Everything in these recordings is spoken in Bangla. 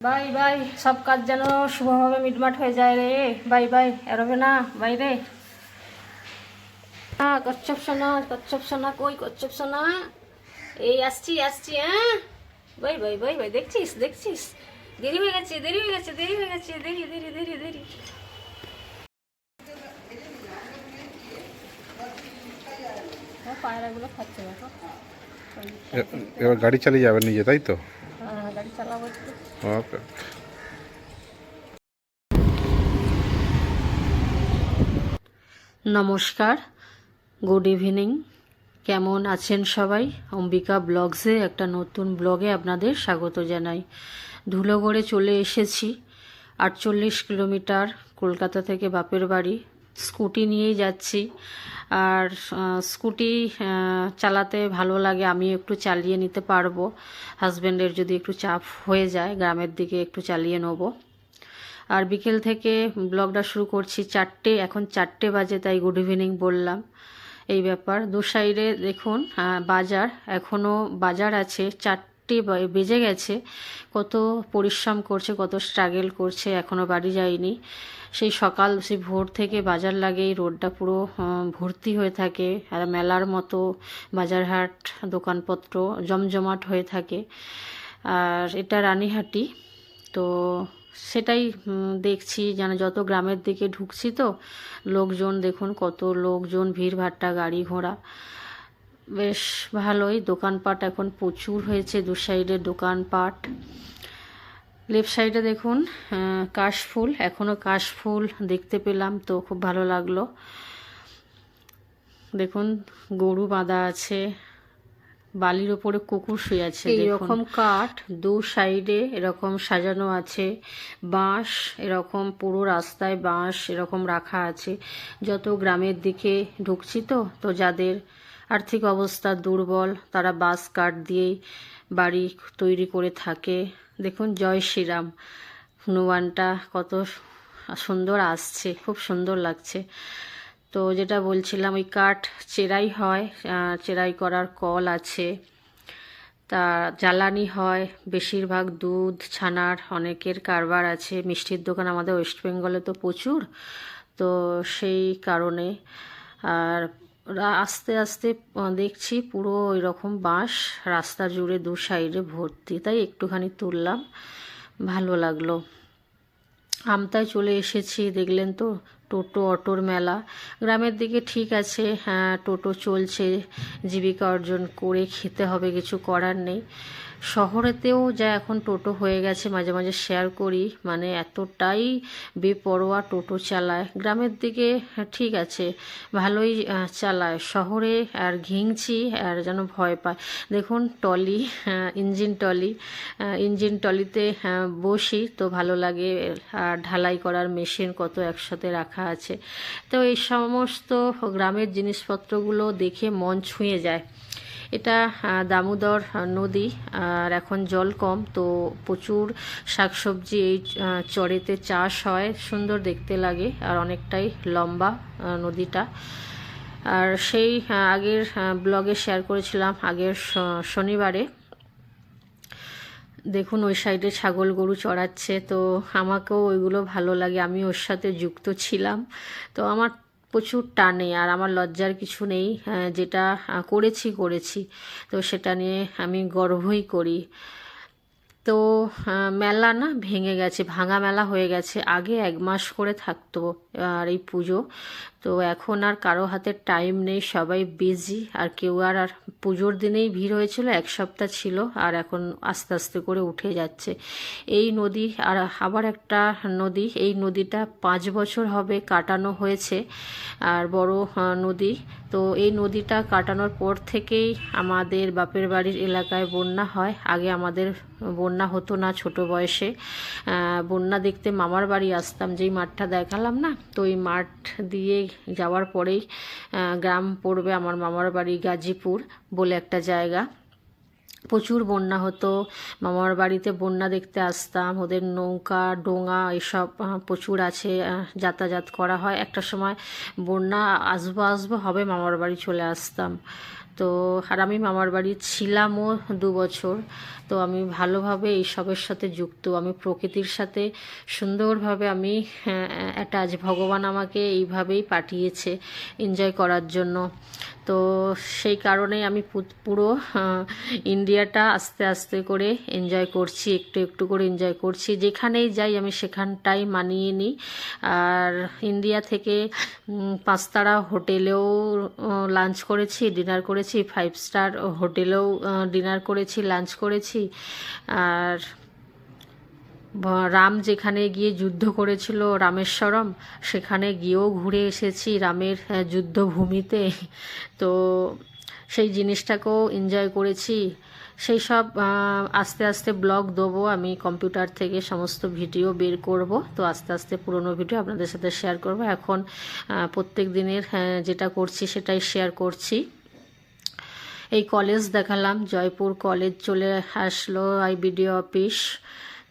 বাই বাই সব কাজ যেন শুভভাবে মিটমাট হয়ে যায় রে। বাই বাই এরবে না বাই রে। হ্যাঁ কচ্ছপ সোনা কচ্ছপ সোনা কই কচ্ছপ সোনা? এই আসছি আসছি হ্যাঁ বাই বাই বাই বাই দেখছিস দেখছিস? দেরি হয়ে গেছে দেরি হয়ে গেছে দেরি হয়ে গেছে দেরি দেরি দেরি দেরি। পায়রাগুলো খাচ্ছে দেখো। এবার গাড়ি চালিয়ে যাবেন নিজে তাই তো? গাড়ি চালাবো একটু। ওকে। নমস্কার গুড ইভিনিং। কেমন আছেন সবাই? অম্বিকা ব্লগসে একটা নতুন ব্লগে আপনাদের স্বাগত জানাই। ধুলোগড়ে চলে এসেছি আটচল্লিশ কিলোমিটার কলকাতা থেকে বাপের বাড়ি। স্কুটি নিয়েই যাচ্ছি। আর স্কুটি চালাতে ভালো লাগে, আমি একটু চালিয়ে নিতে পারব। হাজব্যান্ডের যদি একটু চাপ হয়ে যায়, গ্রামের দিকে একটু চালিয়ে নেব। আর বিকেল থেকে ব্লগটা শুরু করছি চারটে, এখন চারটে বাজে, তাই গুড ইভিনিং বললাম। এই ব্যাপার। দু সাইডে দেখুন বাজার। এখনও বাজার আছে, চারটে বা- বেজে গেছে। কত পরিশ্রম করছে, কত স্ট্রাগল করছে এখনও বাড়ি যায়নি। সেই সকাল, সেই ভোর থেকে বাজার লাগে, এই রোডটা পুরো ভর্তি হয়ে থাকে। আর মেলার মতো বাজারহাট, দোকানপত্র জমজমাট হয়ে থাকে। আর এটা রানীহাটি। তো সেটাই দেখছি। যেন যত গ্রামের দিকে ঢুকছি তো, লোকজন দেখুন কত লোকজন ভিড়ভাট্টা গাড়ি ঘোড়া। বেশ ভালোই। দোকানপাট এখন প্রচুর হয়েছে দু সাইডে দোকানপাট। লেফট সাইডে দেখুন কাশফুল। এখনও কাশফুল দেখতে পেলাম তো খুব ভালো লাগল। দেখুন গরু বাঁধা আছে। বালির ওপরে কুকুর শুয়ে আছে এরকম কাঠ। দু সাইডে এরকম সাজানো আছে। বাঁশ এরকম পুরো রাস্তায় বাঁশ এরকম রাখা আছে। যত গ্রামের দিকে ঢুকছি তো তো যাদের আর্থিক অবস্থা দুর্বল, তারা বাঁশ কাঠ দিয়েই বাড়ি তৈরি করে থাকে। দেখুন, জয় শ্রীরাম। হনুমানটা কত সুন্দর আসছে, খুব সুন্দর লাগছে। তো যেটা বলছিলাম, ওই কাঠ চেরাই হয় চেরাই করার কল আছে। তা জ্বালানি হয়, বেশিরভাগ দুধ, ছানার অনেকের কারবার আছে। মিষ্টির দোকান আমাদের ওয়েস্ট বেঙ্গলে তো প্রচুর। তো সেই কারণে আর আস্তে আস্তে দেখছি পুরো ওই রকম বাঁশ রাস্তা জুড়ে দু সাইডে ভর্তি। তাই একটুখানি তুললাম, ভালো লাগল। আমতায় চলে এসেছি, দেখলেন তো, টোটো অটোর মেলা। গ্রামের দিকে ঠিক আছে হ্যাঁ টোটো চলছে, জীবিকা অর্জন করে খেতে হবে, কিছু করার নেই। শহরেতেও যা এখন টোটো হয়ে গেছে, মাঝে মাঝে শেয়ার করি। মানে এতটাই বেপরোয়া টোটো চালায়। গ্রামের দিকে ঠিক আছে, ভালোই চালায়। শহরে আর ঘিংছি আর যেন ভয় পায়। দেখুন টলি ইঞ্জিন টলি ইঞ্জিন টলিতে বসি তো ভালো লাগে। আর ঢালাই করার মেশিন কত একসাথে রাখা আছে। তো এই সমস্ত গ্রামের জিনিসপত্রগুলো দেখে মন ছুঁয়ে যায়। এটা দামোদর নদী, আর এখন জল কম, তো প্রচুর শাকসবজি এই চরেতে চাষ হয়, সুন্দর দেখতে লাগে, আর অনেকটাই লম্বা নদীটা। আর সেই আগের ব্লগে শেয়ার করেছিলাম, আগের শনিবারে। দেখুন, ওই সাইডে ছাগল গরু চড়াচ্ছে, তো আমাকেও ওইগুলো ভালো লাগে আমি ওর সাথে যুক্ত ছিলাম। তো আমার প্রচুর টানে আর আমার লজ্জার কিছু নেই যেটা করেছি করেছি। তো সেটা নিয়ে আমি গর্বই করি। তো মেলা না ভেঙে গেছে, ভাঙা মেলা হয়ে গেছে। আগে এক মাস করে থাকতো, আর এই পুজো। তো এখন আর কারও হাতে টাইম নেই, সবাই বিজি আর কেউ আর আর পুজোর দিনেই ভিড় হয়েছিল, এক সপ্তাহ ছিল, আর এখন আস্তে আস্তে করে উঠে যাচ্ছে। এই নদী, আর আবার একটা নদী, এই নদীটা পাঁচ বছর হবে কাটানো হয়েছে, আর বড় নদী। তো এই নদীটা কাটানোর পর থেকেই আমাদের বাপের বাড়ির এলাকায় বন্যা হয়। আগে আমাদের বন্যা হতো না ছোট বয়সে। বন্যা দেখতে মামার বাড়ি আসতাম, যেই মাঠটা দেখালাম না? তো ওই মাঠ দিয়ে যাওয়ার পরেই গ্রাম পড়বে আমার মামার বাড়ি গাজীপুর বলে একটা জায়গা। প্রচুর বন্যা হতো, মামার বাড়িতে বন্যা দেখতে আসতাম, ওদের নৌকা, ডোঙা এসব প্রচুর আছে যাতায়াত করা হয়। একটা সময় বন্যা আসব আসব হবে মামার বাড়ি চলে আসতাম। তো আর আমি মামার বাড়ি ছিলামও দু বছর। তো আমি ভালোভাবে এইসবের সাথে যুক্ত। আমি প্রকৃতির সাথে সুন্দরভাবে আমি অ্যাটাচ ভগবান আমাকে এইভাবেই পাঠিয়েছে এনজয় করার জন্য। তো সেই কারণেই আমি পুরো ইন্ডিয়াটা আস্তে আস্তে করে এনজয় করছি, একটু একটু করে এনজয় করছি। যেখানেই যাই আমি সেখানটাই মানিয়ে নিই। আর ইন্ডিয়া থেকে পাঁচতারা হোটেলেও লাঞ্চ করেছি ডিনার করেছি ফাইভ স্টার হোটেলেও ডিনার করেছি লাঞ্চ করেছি। আর রাম যেখানে গিয়ে যুদ্ধ করেছিল রামেশ্বরম, সেখানে গিয়েও ঘুরে এসেছি রামের যুদ্ধভূমিতে। তো সেই জিনিসটাকেও এনজয় করেছি। সেই সব আস্তে আস্তে ব্লগ দেবো, আমি কম্পিউটার থেকে সমস্ত ভিডিও বের করব। তো আস্তে আস্তে পুরনো ভিডিও আপনাদের সাথে শেয়ার করব। এখন প্রত্যেক দিনের যেটা করছি সেটাই শেয়ার করছি। এই কলেজ দেখালাম, জয়পুর কলেজ চলে আসলো আইবিডিও অফিস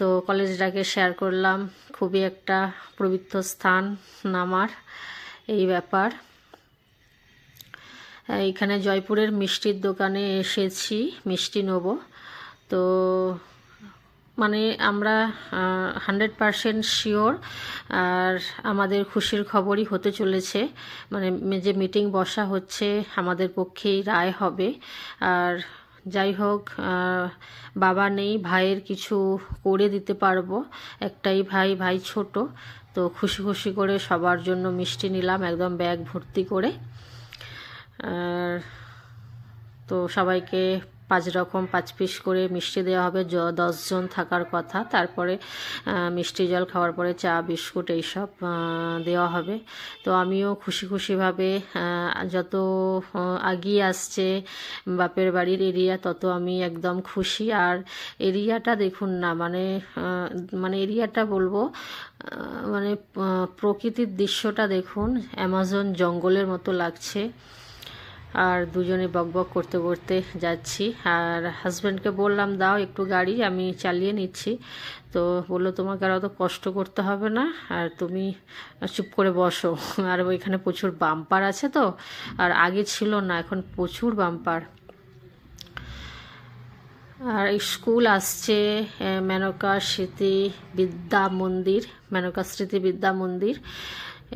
তো কলেজটাকে শেয়ার করলাম, খুবই একটা পবিত্র স্থান নামার এই ব্যাপার। এইখানে জয়পুরের মিষ্টির দোকানে এসেছি, মিষ্টি নেব। তো মানে আমরা হান্ড্রেড পারসেন্ট শিওর আর আমাদের খুশির খবরই হতে চলেছে। মানে যে মিটিং বসা হচ্ছে, আমাদের পক্ষেই রায় হবে। আর যাই হোক বাবা নেই, ভাইয়ের কিছু করে দিতে পারব। একটাই ভাই ভাই ছোট। তো খুশি খুশি করে সবার জন্য মিষ্টি নিলাম, একদম ব্যাগ ভর্তি করে। তো সবাইকে পাঁচ রকম পাঁচ পিস করে মিষ্টি দেওয়া হবে য দশজন থাকার কথা। তারপরে মিষ্টি জল খাওয়ার পরে চা, বিস্কুট এইসব দেওয়া হবে। তো আমিও খুশি খুশিভাবে যত আগিয়ে আসছে বাপের বাড়ির এরিয়া, তত আমি একদম খুশি। আর এরিয়াটা দেখুন না মানে মানে এরিয়াটা বলব মানে প্রকৃতির দৃশ্যটা দেখুন, অ্যামাজন জঙ্গলের মতো লাগছে। আর দুজনে বকবক করতে করতে যাচ্ছি। আর হাজব্যান্ডকে বললাম, দাও একটু গাড়ি, আমি চালিয়ে নিচ্ছি। তো বলল, তোমাকে আর অত কষ্ট করতে হবে না, আর তুমি চুপ করে বসো। আর ওইখানে প্রচুর বাম্পার আছে তো, আর আগে ছিল না, এখন প্রচুর বাম্পার আর স্কুল আসছে মেনকা স্মৃতি বিদ্যা মন্দির, মেনকা স্মৃতি বিদ্যা মন্দির।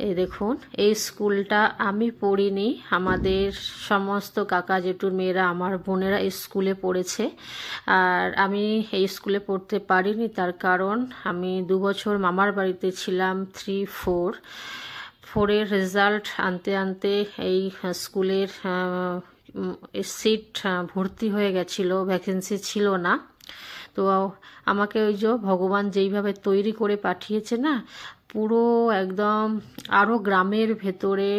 এই দেখুন, এই স্কুলটা আমি পড়িনি। আমাদের সমস্ত কাকা জেঠুর মেয়েরা, আমার বোনেরা স্কুলে পড়েছে। আর আমি এই স্কুলে পড়তে পারিনি, তার কারণ আমি দু বছর মামার বাড়িতে ছিলাম থ্রি ফোর ফোরের রেজাল্ট আনতে আনতে এই স্কুলের সিট ভর্তি হয়ে গেছিল ভ্যাকেন্সি ছিল না। তো আমাকে ওই যে ভগবান যেইভাবে তৈরি করে পাঠিয়েছে না পুরো একদম আরও গ্রামের ভেতরে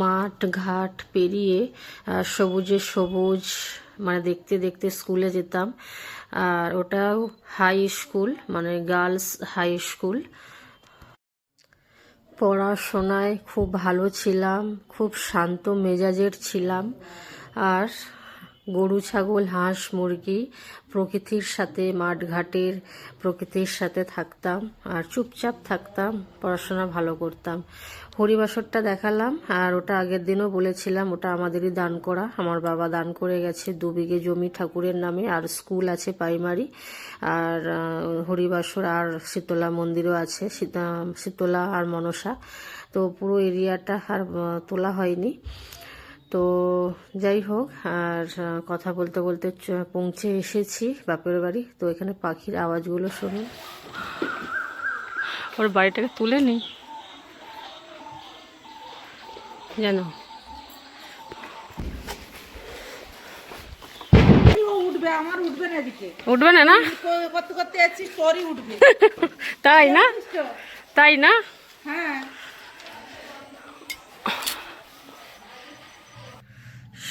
মাঠ ঘাট পেরিয়ে সবুজে সবুজ মানে দেখতে দেখতে স্কুলে যেতাম। আর ওটাও হাই স্কুল মানে গার্লস হাই স্কুল। পড়াশোনায় খুব ভালো ছিলাম, খুব শান্ত মেজাজের ছিলাম। আর গরু, ছাগল, হাঁস, মুরগি প্রকৃতির সাথে, মাঠঘাটের প্রকৃতির সাথে থাকতাম আর চুপচাপ থাকতাম, পড়াশোনা ভালো করতাম। হরিবাসরটা দেখালাম আর ওটা আগের দিনও বলেছিলাম, ওটা আমাদেরই দান করা। আমার বাবা দান করে গেছে দু বিঘে জমি ঠাকুরের নামে আর স্কুল আছে প্রাইমারি। আর হরিবাসর আর শীতলা মন্দিরও আছে, শীতা- শীতলা আর মনসা। তো পুরো এরিয়াটা আর তোলা হয়নি। তো যাই হোক আর কথা বলতে বলতে চ- পৌঁছে এসেছি বাপের বাড়ি। তো এখানে পাখির আওয়াজগুলো শুনুন। ওর বাড়িটাকে তুলে নি জানো ও উঠবে আমার উঠবে না উঠবে না না? করতে করতে যাচ্ছি তোরই উঠবে। তাই না? তাই না? হ্যাঁ।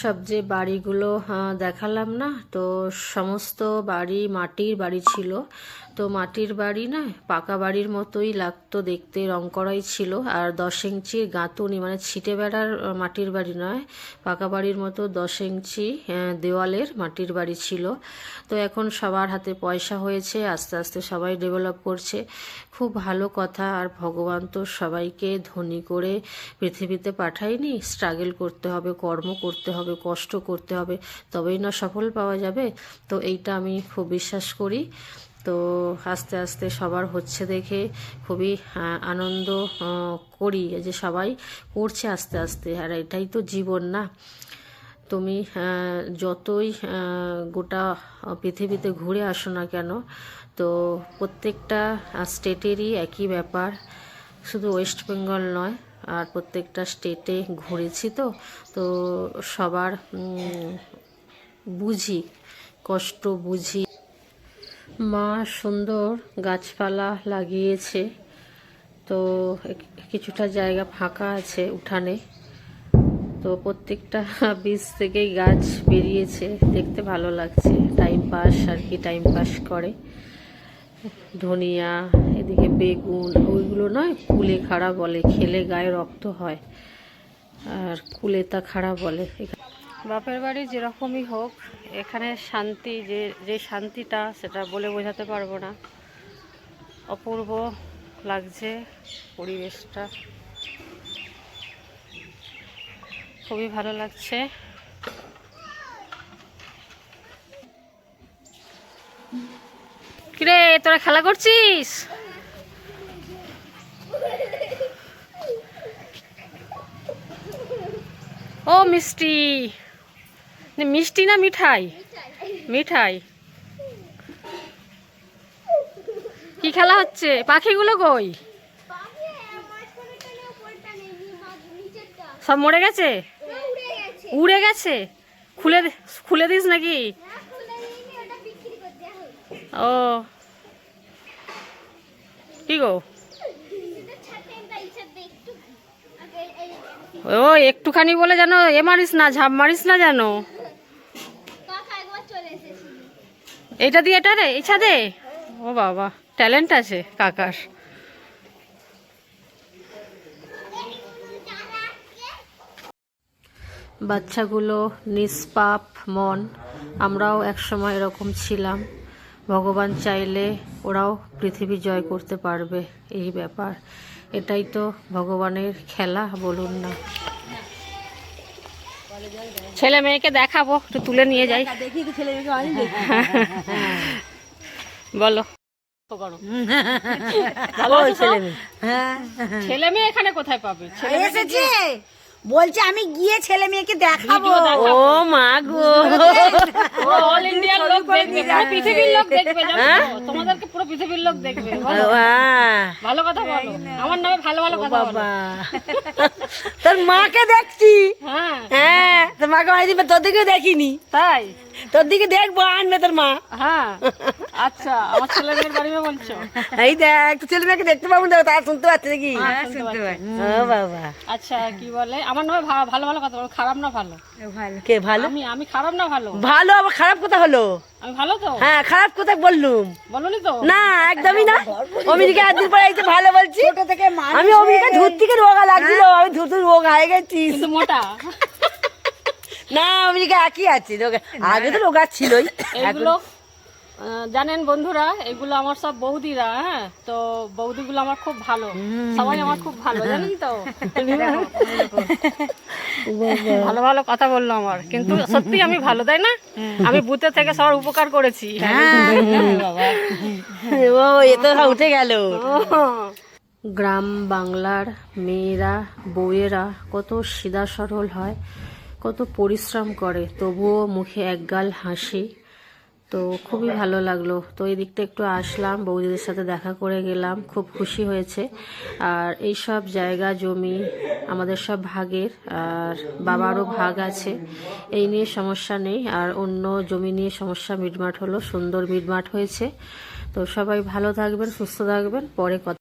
সব যে বাড়িগুলো আহ, দেখালাম না। তো সমস্ত বাড়ি মাটির বাড়ি ছিল। তো মাটির বাড়ি না, পাকা বাড়ির মতোই লাগতো দেখতে, রং করাই ছিল। আর দশ ইঞ্চির গাঁথুনি মানে ছিটে বেড়ার মাটির বাড়ি নয়, পাকা বাড়ির মতো দশ ইঞ্চি দেওয়ালের মাটির বাড়ি ছিল। তো এখন সবার হাতে পয়সা হয়েছে, আস্তে আস্তে সবাই ডেভেলপ করছে। খুব ভালো কথা, আর ভগবান তো সবাইকে ধনী করে পৃথিবীতে পাঠায়নি। স্ট্রাগল করতে হবে, কর্ম করতে হবে, কষ্ট করতে হবে, তবেই না সফল পাওয়া যাবে। তো এইটা আমি খুব বিশ্বাস করি। তো আস্তে আস্তে সবার হচ্ছে দেখে খুবই আনন্দ করি। যে সবাই করছে আস্তে আস্তে, আর এটাই তো জীবন না? তুমি যতই গোটা পৃথিবীতে ঘুরে আসো না কেন, তো প্রত্যেকটা স্টেটেরই একই ব্যাপার। শুধু ওয়েস্ট বেঙ্গল নয়, আর প্রত্যেকটা স্টেটে ঘুরেছি তো তো সবার বুঝি, কষ্ট বুঝি। মা সুন্দর গাছপালা লাগিয়েছে। তো কিছুটা জায়গা ফাঁকা আছে উঠানে। তো প্রত্যেকটা বীজ থেকেই গাছ বেরিয়েছে। দেখতে ভালো লাগছে। টাইম পাস আর কি টাইম পাস করে। ধনিয়া, এদিকে বেগুন, ওইগুলো নয়, কুলে খাড়া বলে। খেলে গায়ে রক্ত হয়। আর কুলেতা খাড়া বলে। বাপের বাড়ি যেরকমই হোক, এখানে শান্তি, যে যে শান্তিটা সেটা বলে বোঝাতে পারব না। অপূর্ব লাগছে পরিবেশটা। খুবই ভালো লাগছে। কিরে, তোরা খেলা করছিস? ও মিষ্টি। মিষ্টি না মিঠাই? মিঠাই। কি খেলা হচ্ছে? পাখিগুলো কই? সব মরে গেছে? উড়ে গেছে? খুলে খুলে দিস নাকি? ও। কি গো? ও, একটুখানি বলে জানো এ মারিস না, ঝাপ মারিস না জানো কাকা একবার চলে এসেছিল এইটা দিয়ে এটা রে, এই ছাদে? ও বাবা ট্যালেন্ট আছে কাকার। বাচ্চাগুলো নিষ্পাপ, মন। আমরাও একসময় এরকম ছিলাম। ভগবান চাইলে ওরাও পৃথিবী জয় করতে পারবে, এই ব্যাপার। এটাই তো ভগবানের খেলা, বলুন না। ছেলে মেয়েকে দেখাবো একটু তুলে নিয়ে যাই। বলো। তো? ছেলে মেয়ে। এখানে কোথায় পাবে? ছেলে মেয়ে এসেছে। বলছে আমি গিয়ে ছেলে মেয়েকে দেখাবো। দেখাবো। মা গো। অল ইন্ডিয়ার লোক দেখবে পুরো পৃথিবীর লোক দেখবে তোমাদেরকে পুরো পৃথিবীর লোক দেখবে ভালো কথা বলো। আমার নামে ভালো ভালো কথা বলো। তোর মাকে দেখছি? হ্যাঁ। হ্যাঁ তোর মাকে অনেকদিন তোর দিকেও দেখিনি। তাই? তোর দিকে দেখব আনবে তোর মা। হ্যাঁ। আচ্ছা আমার ছেলে মেয়ের বাড়ি বলছো? এই দেখ তোর ছেলে মেয়েকে দেখতে পাবো না তার শুনতে পাচ্ছে হ্যাঁ, শুনতে পাচ্ছি। ও বাবা। আচ্ছা কি বলে? আমার নামে ভালো ভালো কথা বলো খারাপ না ভালো। কে ভালো? আমি আমি খারাপ না ভালো? ভালো আবার খারাপ কথা হলো? আমি ভালো তো? হ্যাঁ খারাপ কথা বললুম। বলনি তো? না একদমই না। অমিরিকা একদিন পরে এই ভালো বলছি আমি অমিরিকা ধূর থেকে রোগা লাগছিল আমি ধূর ধূর রোগ হয়ে গেছি। কিন্তু মোটা। না অমিরিকা একই আছে রোগা আগে তো রোগা ছিলই। এগুলো জানেন বন্ধুরা এগুলো আমার সব বৌদিরা হ্যাঁ? তো বৌদিগুলো আমার খুব ভালো। সবাই আমার খুব ভালো জানেন তো? ভালো ভালো কথা বলল আমার। কিন্তু সত্যি আমি ভালো তাই না? আমি বুথে থেকে সবার উপকার করেছি। ও এ উঠে গেল। গ্রাম বাংলার মেয়েরা বউয়েরা কত সিধা সরল হয় কত পরিশ্রম করে তবুও মুখে একগাল হাসি। তো খুবই ভালো লাগল। তো এই দিকটা একটু আসলাম, বৌদিদের সাথে দেখা করে গেলাম, খুব খুশি হয়েছে। আর এই সব জায়গা, জমি, আমাদের সব ভাগের, আর বাবারও ভাগ আছে। এই নিয়ে সমস্যা নেই, আর অন্য জমি নিয়ে সমস্যা মিটমাট হলো, সুন্দর মিটমাট হয়েছে। তো সবাই ভালো থাকবেন, সুস্থ থাকবেন, পরে কথা